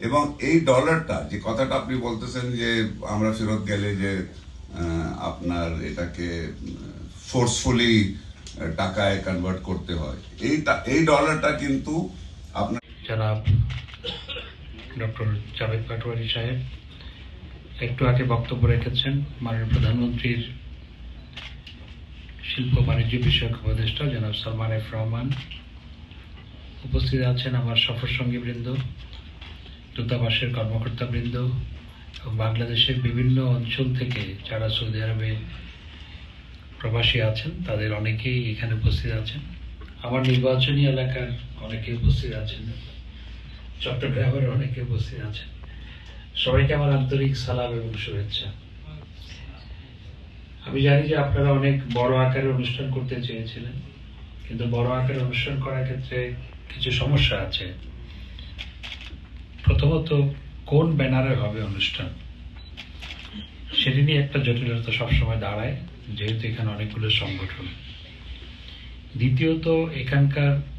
এবং এই ডলারটা যে কথাটা আপনি বলতেছেন যে আমরা ফেরত গেলে যে আপনার এটাকে ফোর্সফুলি টাকায় কনভার্ট করতে হয়, এই এই ডলারটা কিন্তু আপনার জনাব ডক্টর জাভেদ পাটোয়ারি সাহেব, একটু আগে বক্তব্য রেখেছেন মাননীয় প্রধানমন্ত্রীর শিল্প বাণিজ্য বিষয়ক উপদেষ্টা জনাব সালমান এফ রহমান। উপস্থিত আছেন আমার সফর সঙ্গী বৃন্দ দূতাবাসের কর্মকর্তা বৃন্দ এবং বাংলাদেশের বিভিন্ন অঞ্চল থেকে যারা সৌদি আরবে প্রবাসী আছেন, তাদের অনেকেই এখানে উপস্থিত আছেন। আমার নির্বাচনী এলাকার অনেকে উপস্থিত আছেন, চট্টগ্রামের অনেকে উপস্থিত আছেন। সবাইকে আমার আন্তরিক সালাম এবং শুভেচ্ছা। আমি জানি যে আপনারা অনেক বড় আকারে অনুষ্ঠান করতে চেয়েছিলেন, কিন্তু বড় আকারে অনুষ্ঠান করার ক্ষেত্রে কিছু সমস্যা আছে। প্রথমত, কোন ব্যানারে হবে অনুষ্ঠান? সেটি নিয়ে একটা জটিলতা সবসময় দাঁড়ায়, যেহেতু এখানে অনেকগুলো সংগঠন। দ্বিতীয়ত, এখানকার